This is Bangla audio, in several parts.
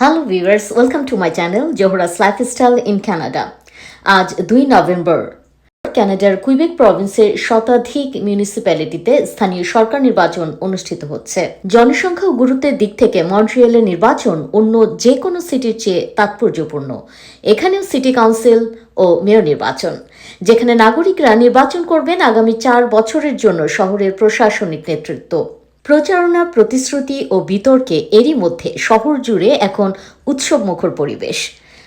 Hello viewers welcome to my channel Zohra's lifestyle in Canada আজ দুই নভেম্বর। কানাডার কুইবেক প্রভিন্সের শতাধিক মিউনিসিপ্যালিটিতে স্থানীয় সরকার নির্বাচন অনুষ্ঠিত হচ্ছে। জনসংখ্যা গুরুত্বের দিক থেকে মন্ট্রিয়ালের নির্বাচন অন্য যে কোনো সিটির চেয়ে তাৎপর্যপূর্ণ। এখানেও সিটি কাউন্সিল ও মেয়র নির্বাচন, যেখানে নাগরিকরা নির্বাচন করবেন আগামী চার বছরের জন্য শহরের প্রশাসনিক নেতৃত্ব। প্রচারণা, প্রতিশ্রুতি ও বিতর্কে এরই মধ্যে শহর জুড়ে এখন উৎসবমুখর পরিবেশ।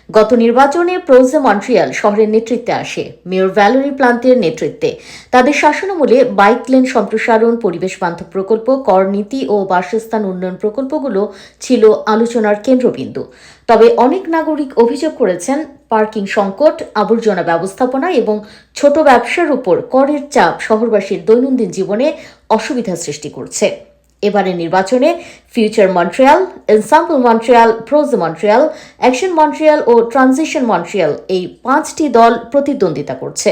গত নির্বাচনে প্রোজে মন্ট্রিয়াল শহরের নেতৃত্বে আসে। মেয়র ভ্যালোরি প্লান্তের নেতৃত্বে। তাদের শাসনামলে বাইক লেন সম্প্রসারণ, পরিবেশ বান্ধব প্রকল্প, কর নীতি ও বাসস্থান উন্নয়ন প্রকল্পগুলো ছিল আলোচনার কেন্দ্রবিন্দু। তবে অনেক নাগরিক অভিযোগ করেছেন, পার্কিং সংকট, আবর্জনা ব্যবস্থাপনা এবং ছোট ব্যবসার উপর করের চাপ শহরবাসীর দৈনন্দিন জীবনে অসুবিধা সৃষ্টি করছে। এবারের নির্বাচনে future Montreal ensemble Montreal pros Montreal action Montreal ও ট্রানজিশন মন্ট্রিয়াল এই পাঁচটি দল প্রতিদ্বন্দ্বিতা করছে।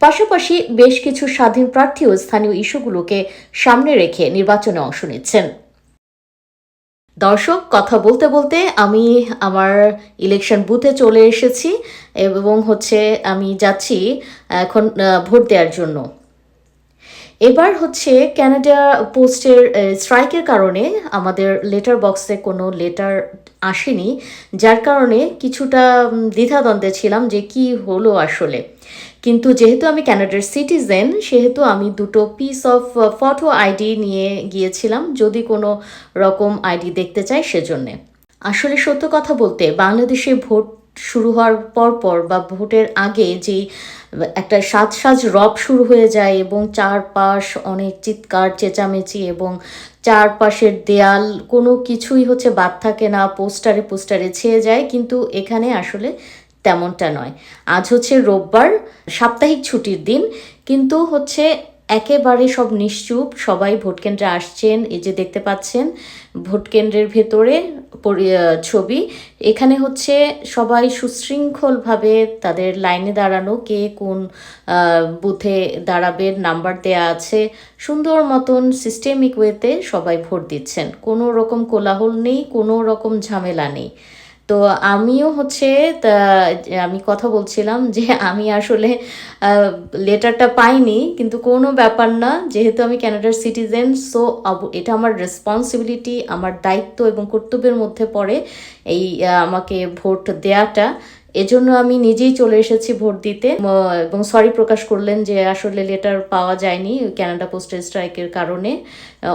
পাশাপাশি বেশ কিছু স্বাধীন প্রার্থীও স্থানীয় ইস্যুগুলোকে সামনে রেখে নির্বাচনে অংশ নিচ্ছেন। দর্শক, কথা বলতে বলতে আমি আমার ইলেকশন বুথে চলে এসেছি এবং হচ্ছে আমি যাচ্ছি এখন ভোট দেওয়ার জন্য। এবার হচ্ছে ক্যানাডা পোস্টের স্ট্রাইকের কারণে আমাদের লেটার বক্সে কোনো লেটার আসেনি, যার কারণে কিছুটা দ্বিধাদ্বন্দ্বে ছিলাম যে কি হলো আসলে। কিন্তু যেহেতু আমি ক্যানাডার সিটিজেন সেহেতু আমি দুটো পিস অফ ফটো আইডি নিয়ে গিয়েছিলাম, যদি কোনো রকম আইডি দেখতে চাই সেজন্যে। আসলে সত্য কথা বলতে, বাংলাদেশে ভোট শুরু হওয়ার পর পর বা ভোটের আগে যে একটা সাজ সাজ রব শুরু হয়ে যায় এবং চারপাশ অনেক চিৎকার, চেঁচামেচি এবং চারপাশের দেয়াল কোনো কিছুই হচ্ছে বাদ থাকে না, পোস্টারে পোস্টারে ছেয়ে যায়, কিন্তু এখানে আসলে তেমনটা নয়। আজ হচ্ছে রোববার, সাপ্তাহিক ছুটির দিন, কিন্তু হচ্ছে একেবারে সব নিশ্চুপ, সবাই ভোট কেন্দ্রে আসছেন, এই যে দেখতে পাচ্ছেন, ভোট কেন্দ্রের ভেতরে ছবি। এখানে হচ্ছে সবাই সুশৃঙ্খলভাবে তাদের লাইনে দাঁড়ানো, কে কোন বুথে দাঁড়াবে, নাম্বার দেয়া আছে। সুন্দর মতন সিস্টেমিক ওয়েতে সবাই ভোট দিচ্ছেন। কোনো রকম কোলাহল নেই, কোনো রকম ঝামেলা নেই। তো আমিও হচ্ছে আমি কথা বলছিলাম যে আমি আসলে লেটারটা পাইনি, কিন্তু কোনো ব্যাপার না, যেহেতু আমি ক্যানাডার সিটিজেন সো এটা আমার রেসপন্সিবিলিটি আমার দায়িত্ব এবং কর্তব্যের মধ্যে পড়ে এই আমাকে ভোট দেয়াটা। এজন্য আমি নিজেই চলে এসেছি ভোট দিতে। এবং সরি প্রকাশ করলেন যে আসলে লেটার পাওয়া যায়নি ক্যানাডা পোস্টেল স্ট্রাইকের কারণে।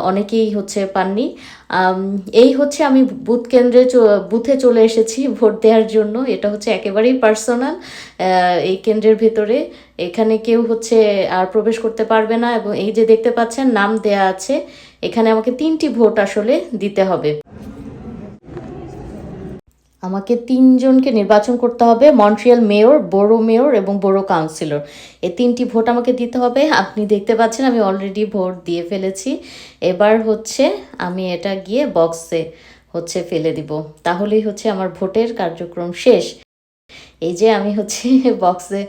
অনেকেই হচ্ছে পাননি। এই হচ্ছে আমি বুথ কেন্দ্রে বুথে চলে এসেছি ভোট দেওয়ার জন্য। এটা হচ্ছে একেবারেই পার্সোনাল এই কেন্দ্রের ভেতরে। এখানে কেউ হচ্ছে আর প্রবেশ করতে পারবে না এবং এই যে দেখতে পাচ্ছেন, নাম দেয়া আছে। এখানে আমাকে তিনটি ভোট আসলে দিতে হবে। আমাকে তিনজনকে নির্বাচন করতে হবে, মন্ট্রিয়াল মেয়র বড়ো মেয়র এবং বড়ো কাউন্সিলর। এই তিনটি ভোট আমাকে দিতে হবে। আপনি দেখতে পাচ্ছেন আমি অলরেডি ভোট দিয়ে ফেলেছি। এবার হচ্ছে আমি এটা গিয়ে বক্সে হচ্ছে ফেলে দিব। তাহলেই হচ্ছে আমার ভোটের কার্যক্রম শেষ। এই যে আমি হচ্ছে বক্সে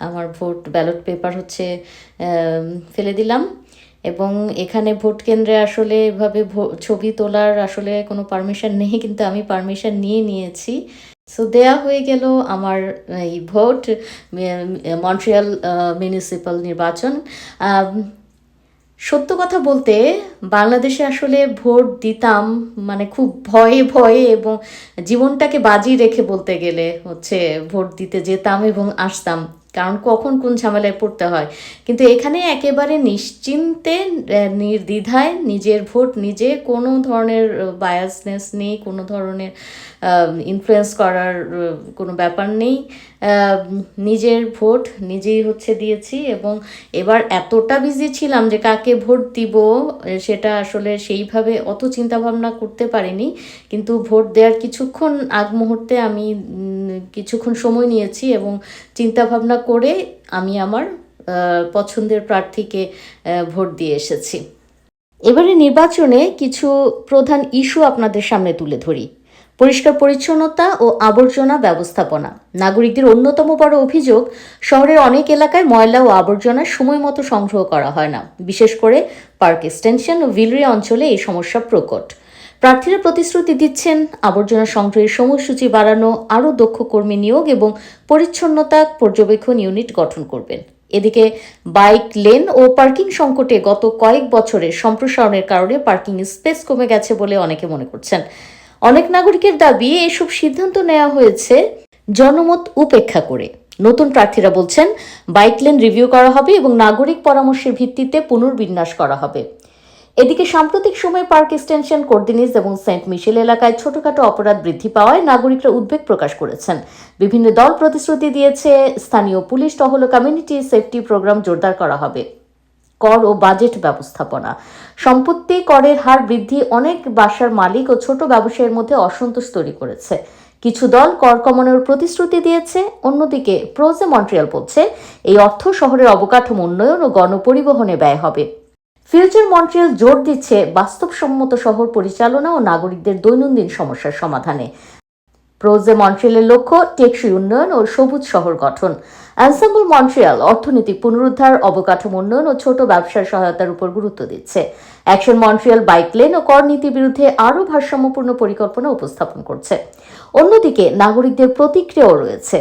আমার ভোট ব্যালট পেপার হচ্ছে ফেলে দিলাম। এবং এখানে ভোট কেন্দ্রে আসলে এভাবে ছবি তোলার আসলে কোনো পারমিশন নেই, কিন্তু আমি পারমিশন নিয়ে নিয়েছি। সো দেয়া হয়ে গেল আমার এই ভোট মন্ট্রিয়াল মিউনিসিপ্যাল নির্বাচন। সত্য কথা বলতে, বাংলাদেশে আসলে ভোট দিতাম মানে খুব ভয়ে ভয়ে এবং জীবনটাকে বাজি রেখে বলতে গেলে হচ্ছে ভোট দিতে যেতাম এবং আসতাম। কারণ কখন কোন ঝামেলায় পড়তে হয়। কিন্তু এখানে একেবারে নিশ্চিন্তে নির্দ্বিধায় নিজের ভোট নিজে কোনো ধরনের বায়াসনেস নেই, কোনো ধরনের ইনফ্লুয়েন্স করার কোনো ব্যাপার নেই। নিজের ভোট নিজেই হচ্ছে দিয়েছি এবং এবার এতটা বিজি ছিলাম যে কাকে ভোট দিব সেটা আসলে সেইভাবে অত চিন্তা ভাবনা করতে পারিনি। কিন্তু ভোট দেওয়ার কিছুক্ষণ আগ মুহূর্তে আমি কিছুক্ষণ সময় নিয়েছি এবং চিন্তা ভাবনা করে আমি আমার পছন্দের প্রার্থীকে ভোট দিয়ে এসেছি। এবারে নির্বাচনে কিছু প্রধান ইস্যু আপনাদের সামনে তুলে ধরি। পরিষ্কার পরিচ্ছন্নতা ও আবর্জনা ব্যবস্থাপনা। নাগরিকদের অন্যতম বড় অভিযোগ, শহরের অনেক এলাকায় ময়লা ও আবর্জনা সময় মতো সংগ্রহ করা হয় না। বিশেষ করে পার্ক এক্সটেনশন ও ভিলরি অঞ্চলে এই সমস্যা প্রকট। প্রার্থীরা প্রতিশ্রুতি দিচ্ছেন। আবর্জনা সংগ্রহের সময়সূচি বাড়ানো, আরও দক্ষ কর্মী নিয়োগ এবং পরিচ্ছন্নতা পর্যবেক্ষণ ইউনিট গঠন করবেন। এদিকে বাইক লেন ও পার্কিং সংকটে গত কয়েক বছরের সম্প্রসারণের কারণে পার্কিং স্পেস কমে গেছে বলে অনেকে মনে করছেন। অনেক নাগরিকের দাবি, এসব সিদ্ধান্ত নেওয়া হয়েছে জনমত উপেক্ষা করে। নতুন প্রার্থীরা বলছেন, বাইক লেন রিভিউ করা হবে এবং নাগরিক পরামর্শের ভিত্তিতে পুনর্বিন্যাস করা হবে। এদিকে সাম্প্রতিক সময়ে পার্ক এক্সটেনশন কোর্দিনিস এবং সেন্ট মিশেল এলাকায় ছোটখাটো অপরাধ বৃদ্ধি পাওয়ায় নাগরিকরা উদ্বেগ প্রকাশ করেছেন। বিভিন্ন দল প্রতিশ্রুতি দিয়েছে, স্থানীয় পুলিশ, টহল কমিউনিটি সেফটি প্রোগ্রাম জোরদার করা হবে। কর ও বাজেট ব্যবস্থাপনা। সম্পত্তি, করের হার বৃদ্ধি অনেক বাসার মালিক ও ছোট ব্যবসায়ীর মধ্যে অসন্তোষ তৈরি করেছে। কিছু দল কর কমানোর প্রতিশ্রুতি দিয়েছে, অন্যদিকে প্রোজে মন্ট্রিয়াল বলছে, এই অর্থ শহরের অবকাঠামো উন্নয়ন ও গণপরিবহনে ব্যয় হবে। ফিউচার মন্ট্রিয়াল জোর দিচ্ছে বাস্তবসম্মত শহর পরিচালনা ও নাগরিকদের দৈনন্দিন সমস্যার সমাধানে। প্রোজে মন্ট্রিয়ালের লক্ষ্য টেকসই উন্নয়ন ও সবুজ শহর গঠন। অ্যানসাম্বল মন্ট্রিয়াল অর্থনৈতিক পুনরুদ্ধার, অবকাঠামো উন্নয়ন ও ছোট ব্যবসার সহায়তার উপর গুরুত্ব দিচ্ছে। অ্যাকশন মন্ট্রিয়াল বাইক লেন ও কর নীতির বিরুদ্ধে আরও ভারসাম্যপূর্ণ পরিকল্পনা উপস্থাপন করছে। অন্যদিকে নাগরিকদের প্রতিক্রিয়াও রয়েছে।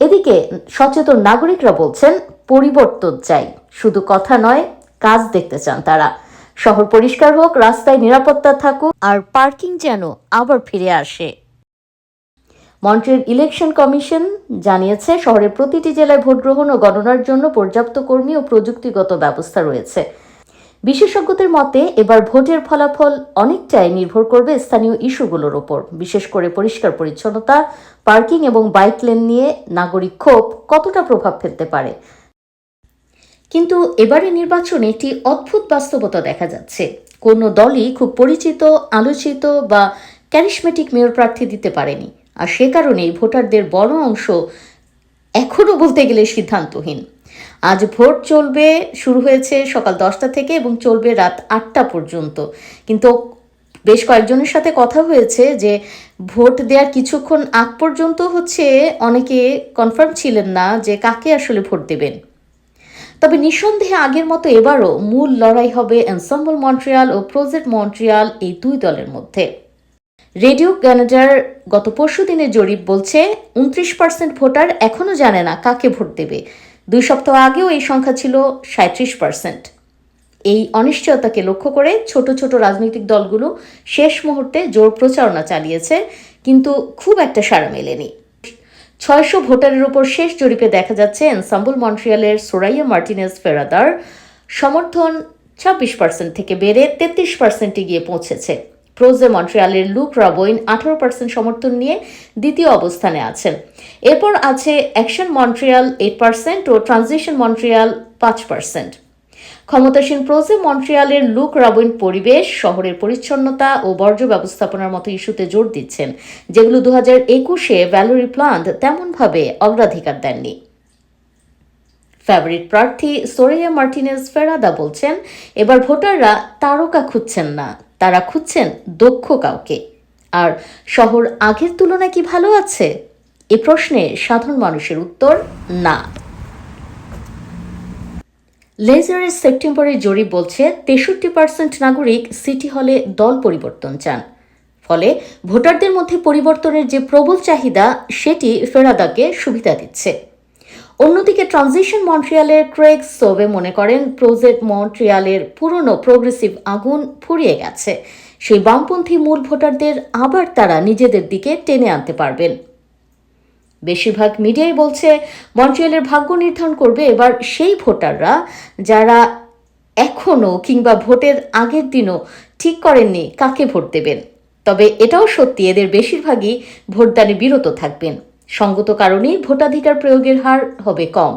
এদিকে সচেতন নাগরিকরা বলছেন, পরিবর্তন চাই। শুধু কথা নয় কাজ দেখতে চান তারা। শহর পরিষ্কার হোক, রাস্তায় নিরাপত্তা থাকুক, আর পার্কিং যেন আবার ফিরে আসে। মন্ট্রিয়াল ইলেকশন কমিশন জানিয়েছে, শহরের প্রতিটি জেলায় ভোট গ্রহণ ও গণনার জন্য পর্যাপ্ত কর্মী ও প্রযুক্তিগত ব্যবস্থা রয়েছে। বিশেষজ্ঞদের মতে, এবার ভোটের ফলাফল অনেকটাই নির্ভর করবে স্থানীয় ইস্যুগুলোর ওপর। বিশেষ করে পরিষ্কার পরিচ্ছন্নতা, পার্কিং এবং বাইক লেন নিয়ে নাগরিক ক্ষোভ কতটা প্রভাব ফেলতে পারে? কিন্তু এবারে নির্বাচনে একটি অদ্ভুত বাস্তবতা দেখা যাচ্ছে। কোনো দলই খুব পরিচিত, আলোচিত বা ক্যারিসমেটিক মেয়র প্রার্থী দিতে পারেনি। আর সে কারণেই ভোটারদের বড় অংশ এখনও বলতে গেলে সিদ্ধান্তহীন। আজ ভোট চলবে, শুরু হয়েছে সকাল দশটা থেকে এবং চলবে রাত আটটা পর্যন্ত। কিন্তু বেশ কয়েকজনের সাথে কথা হয়েছে যে ভোট দেওয়ার কিছুক্ষণ আগ পর্যন্ত হচ্ছে অনেকে কনফার্ম ছিলেন না যে কাকে আসলে ভোট দেবেন। তবে নিঃসন্দেহে আগের মতো এবারও মূল লড়াই হবে এনসাম্বল মন্ট্রিয়াল ও প্রজেক্ট মন্ট্রিয়াল এই দুই দলের মধ্যে। রেডিও ক্যানাডার গত পরশু দিনের জরিপ বলছে, উনত্রিশ পার্সেন্ট ভোটার এখনও জানে না কাকে ভোট দেবে। দুই সপ্তাহ আগেও এই সংখ্যা ছিল সাঁত্রিশ পার্সেন্ট। এই অনিশ্চয়তাকে লক্ষ্য করে ছোট ছোট রাজনৈতিক দলগুলো শেষ মুহূর্তে জোর প্রচারণা চালিয়েছে, কিন্তু খুব একটা সাড়া মেলেনি। ছয়শো ভোটারের উপর শেষ জরিপে দেখা যাচ্ছে এনসাম্বল মন্ট্রিয়ালের সোরাইয়া মার্টিনেস ফেরাদার। সমর্থন ছাব্বিশ পার্সেন্ট থেকে বেড়ে তেত্রিশ পার্সেন্টে গিয়ে পৌঁছেছে। প্রোজে মন্ট্রিয়ালের লুক রবইন আঠারো পার্সেন্ট সমর্থন নিয়ে দ্বিতীয় অবস্থানে আছেন। এরপর আছে অ্যাকশন মন্ট্রিয়াল এইট পার্সেন্ট ও ট্রানজিশন মন্ট্রিয়াল পাঁচ পার্সেন্ট ক্ষমতাসীন প্রোজে মন্ট্রিয়ালের লুক রবিন পরিবেশ, শহরের পরিচ্ছন্নতা ও বর্জ্য ব্যবস্থাপনার মতো ইস্যুতে জোর দিচ্ছেন, যেগুলো দু হাজার একুশে ভ্যালোরি প্লান্ট তেমনভাবে অগ্রাধিকার দেননি। ফেভারিট প্রার্থী সোরিয়া মার্টিনেজ ফেরাদা বলছেন, এবার ভোটাররা তারকা খুঁজছেন না, তারা খুঁজছেন দক্ষ কাউকে। আর শহর আগের তুলনায় কি ভালো আছে? এ প্রশ্নে সাধারণ মানুষের উত্তর, না। লেজারের সেপ্টেম্বরের জরিপ বলছে তেষট্টি পার্সেন্ট নাগরিক সিটি হলে দল পরিবর্তন চান। ফলে ভোটারদের মধ্যে পরিবর্তনের যে প্রবল চাহিদা, সেটি ফেরাদাকে সুবিধা দিচ্ছে। অন্যদিকে ট্রানজিশন মন্ট্রিয়ালের ক্রেগ সোবে মনে করেন, প্রজেক্ট মন্ট্রিয়ালের পুরনো প্রোগ্রেসিভ আগুন ফুরিয়ে গেছে। সেই বামপন্থী মূল ভোটারদের আবার তারা নিজেদের দিকে টেনে আনতে পারবেন। বেশিরভাগ মিডিয়াই বলছে, মন্ট্রিয়ালের ভাগ্য নির্ধারণ করবে এবার সেই ভোটাররা যারা এখনও কিংবা ভোটের আগের দিনও ঠিক করেননি কাকে ভোট দেবেন। তবে এটাও সত্যি, এদের বেশিরভাগই ভোটদানে বিরত থাকবেন। সঙ্গত কারণেই ভোটাধিকার প্রয়োগের হার হবে কম।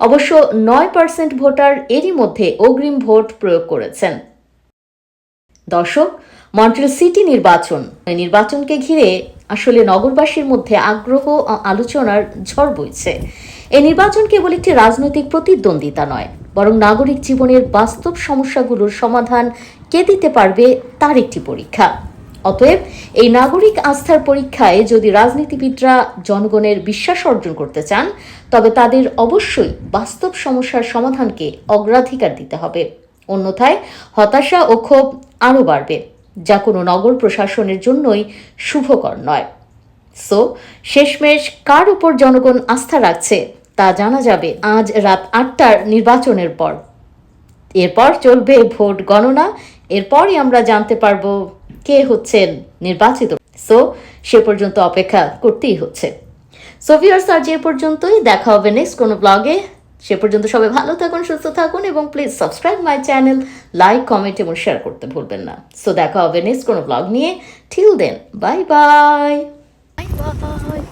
অবশ্য নয় পার্সেন্ট ভোটার এরই মধ্যে অগ্রিম ভোট প্রয়োগ করেছেন। দর্শক, মন্ট্রিয়াল সিটি নির্বাচন। নির্বাচনকে ঘিরে আসলে নগরবাসীর মধ্যে আগ্রহ ও আলোচনার ঝড় বইছে। এই নির্বাচন কেবল একটি রাজনৈতিক প্রতিদ্বন্দ্বিতা নয়, বরং নাগরিক জীবনের বাস্তব সমস্যাগুলোর সমাধান কে দিতে পারবে তার একটি পরীক্ষা। অতএব এই নাগরিক আস্থার পরীক্ষায় যদি রাজনীতিবিদরা জনগণের বিশ্বাস অর্জন করতে চান, তবে তাদের অবশ্যই বাস্তব সমস্যার সমাধানকে অগ্রাধিকার দিতে হবে। অন্যথায় হতাশা ও ক্ষোভ আরও বাড়বে। যা কোনো নগর প্রশাসনের জন্যই শুভকর নয়। সো শেষমেশ কার উপর জনগণ আস্থা রাখছে তা জানা যাবে আজ রাত আটটার নির্বাচনের পর। এরপর চলবে ভোট গণনা, এরপরই আমরা জানতে পারব কে হচ্ছেন নির্বাচিত। সো সে পর্যন্ত অপেক্ষা করতেই হচ্ছে। সো ভিউয়ার্স আজ এ পর্যন্তই। দেখা হবে নেক্সট কোনো ব্লগে সে পর্যন্ত সবাই ভালো থাকুন, সুস্থ থাকুন এবং please subscribe my channel like comment এবং শেয়ার করতে ভুলবেন না। সো দেখা হবে নেক্সট কোনো ব্লগ নিয়ে। Till then bye bye bye bye